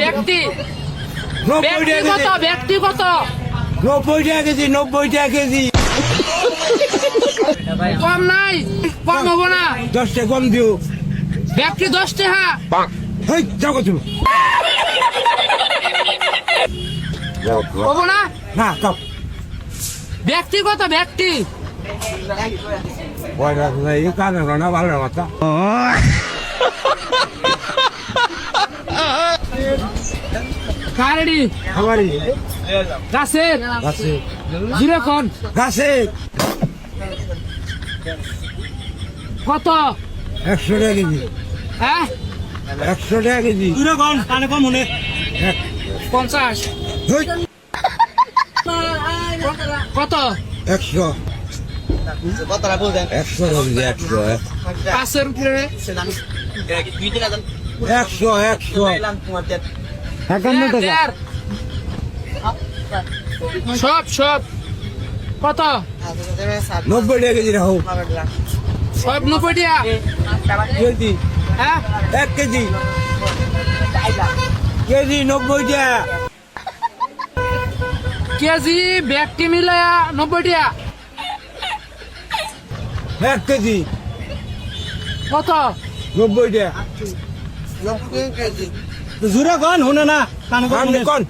ব্যক্তি। ব্যক্তিগত ব্যক্তিগত। নব্বই টাকা কেজি নব্বই টাকা কেজি। কম নাই কম হব না। দশটা কম দিও। ব্যক্তি দশ টাকা হেই যাও কত। হব না? না কাপ। ব্যক্তিগত ব্যক্তি। ভালো কথা। কারেডি আমারই। গাছের গাছে জিরো খন গাছে কত? একশো টাকা কেজি। হ্যাঁ? একশো টাকা কেজি। দূরে কম কানে কম মনে পঞ্চাশ। হেই, কত? একশো। একশো একশো পাঁচের উপরে। দুই দিন আদান একশো। একশো একান্ন টাকা। সব সব। কত? নব্বই টাকা কেজি রাখো সব নব্বই টাকা? কেজি। হ্যাঁ? এক কেজি। কেজি নব্বই টাকা। কেজি ব্যক্তি মিলে নব্বই টাকা। এক কেজি। কত? নব্বই টাকা। জোরে কন শুনে না। কান। কোন